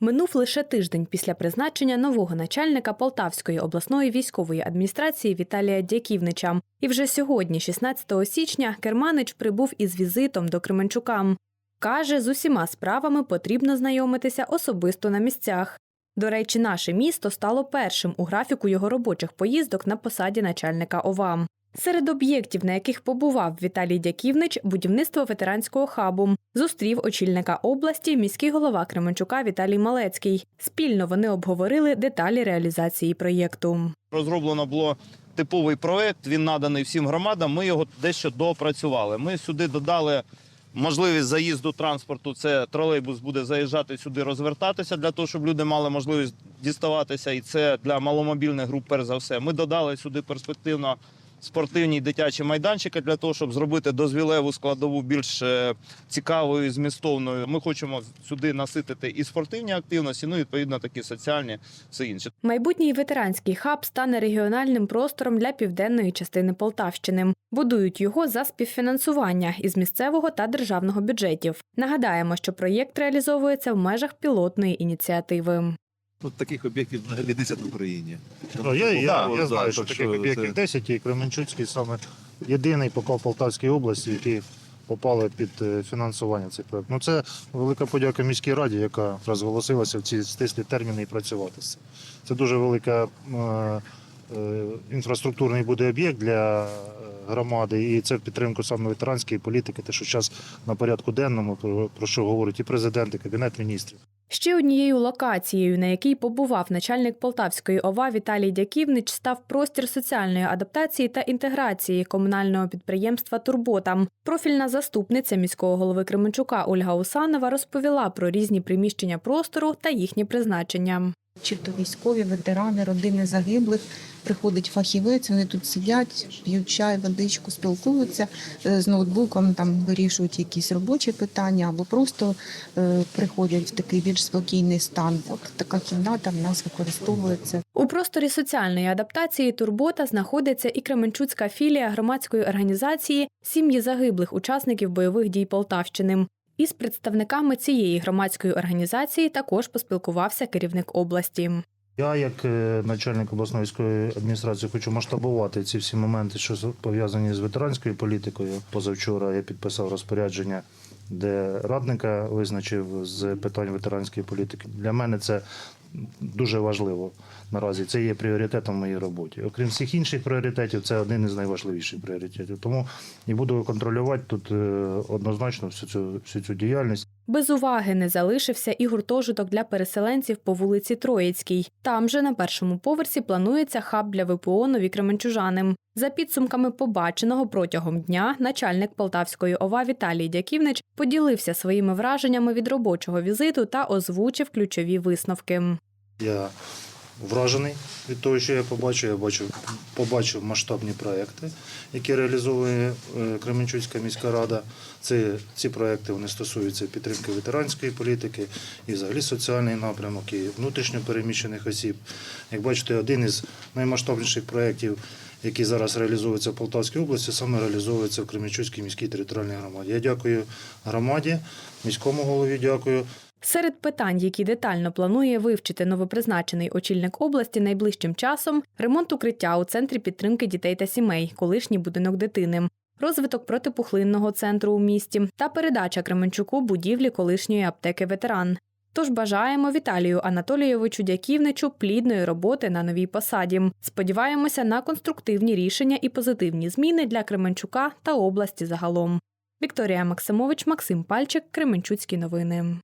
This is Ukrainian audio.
Минув лише тиждень після призначення нового начальника Полтавської обласної військової адміністрації Віталія Дяківнича. І вже сьогодні, 16 січня, Керманич прибув із візитом до Кременчука. Каже, з усіма справами потрібно знайомитися особисто на місцях. До речі, наше місто стало першим у графіку його робочих поїздок на посаді начальника ОВА. Серед об'єктів, на яких побував Віталій Дяківнич, будівництво ветеранського хабу. Зустрів очільника області міський голова Кременчука Віталій Малецький. Спільно вони обговорили деталі реалізації проєкту. Розроблено було типовий проект. Він наданий всім громадам. Ми його дещо доопрацювали. Ми сюди додали можливість заїзду транспорту. Це тролейбус буде заїжджати сюди, розвертатися для того, щоб люди мали можливість діставатися. І це для маломобільних груп, перш за все. Ми додали сюди перспективно. Спортивні дитячі майданчики для того, щоб зробити дозвілеву складову більш е, цікавою, змістовною. Ми хочемо сюди наситити і спортивні активності, ну і відповідно такі соціальні, все інше. Майбутній ветеранський хаб стане регіональним простором для південної частини Полтавщини. Будують його за співфінансування із місцевого та державного бюджетів. Нагадаємо, що проєкт реалізовується в межах пілотної ініціативи. Тут таких об'єктів взагалі 10 в Україні. Ну, я, я, я знаю, що так таких об'єктів 10 і Кременчуцький саме єдиний в Полтавській області, які попали під е, фінансування цих проєктів. Ну це велика подяка міській раді, яка розголосилася в ці стислі терміни і працювати з цим. Це дуже велика е, е, інфраструктурний буде об'єкт для е, громади, і це в підтримку саме ветеранської політики, те, що зараз на порядку денному, про що говорить і президент, і кабінет міністрів. Ще однією локацією, на якій побував начальник Полтавської ОВА Віталій Дяківнич, став простір соціальної адаптації та інтеграції комунального підприємства Турбота. Профільна заступниця міського голови Кременчука Ольга Усанова розповіла про різні приміщення простору та їхнє призначення. Чи то військові, ветерани, родини загиблих. Приходить фахівець, вони тут сидять, п'ють чай, водичку, спілкуються е, з ноутбуком, там вирішують якісь робочі питання або просто е, приходять в такий більш спокійний стан. От така кімната в нас використовується. У просторі соціальної адаптації Турбота знаходиться і Кременчуцька філія громадської організації Сім'ї загиблих учасників бойових дій Полтавщини. Із представниками цієї громадської організації також поспілкувався керівник області. Я, як е, начальник обласної військової адміністрації, хочу масштабувати ці всі моменти, що пов'язані з ветеранською політикою. Позавчора я підписав розпорядження, де радника визначив з питань ветеранської політики. Для мене це дуже важливо наразі. Це є пріоритетом в моїй роботі. Окрім всіх інших пріоритетів, це один із найважливіших пріоритетів. Тому і буду контролювати тут е, однозначно всю цю всю цю діяльність. Без уваги не залишився і гуртожиток для переселенців по вулиці Троїцькій. Там же на першому поверсі планується хаб для ВПО нові кременчужани. За підсумками побаченого протягом дня начальник Полтавської ОВА Віталій Дяківнич поділився своїми враженнями від робочого візиту та озвучив ключові висновки. Я вражений від того, що я побачив. Я бачив, побачив масштабні проекти, які реалізовує е, Кременчуцька міська рада. Це, ці проекти вони стосуються підтримки ветеранської політики і взагалі соціальний напрямок, і внутрішньо переміщених осіб. Як бачите, один із наймасштабніших проєктів, який зараз реалізовується в Полтавській області, саме реалізовується в Кременчуцькій міській територіальній громаді. Я дякую громаді, міському голові дякую. Серед питань, які детально планує вивчити новопризначений очільник області найближчим часом, ремонт укриття у центрі підтримки дітей та сімей, колишній будинок дитини, розвиток протипухлинного центру у місті та передача Кременчуку будівлі колишньої аптеки ветеран. Тож бажаємо Віталію Анатолійовичу Дяківничу плідної роботи на новій посаді. Сподіваємося на конструктивні рішення і позитивні зміни для Кременчука та області загалом. Вікторія Максимович, Максим Пальчик, Кременчуцькі новини.